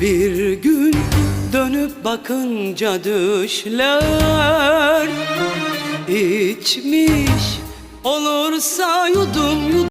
Bir gün dönüp bakınca düşler. İçmiş olursa yudum yudum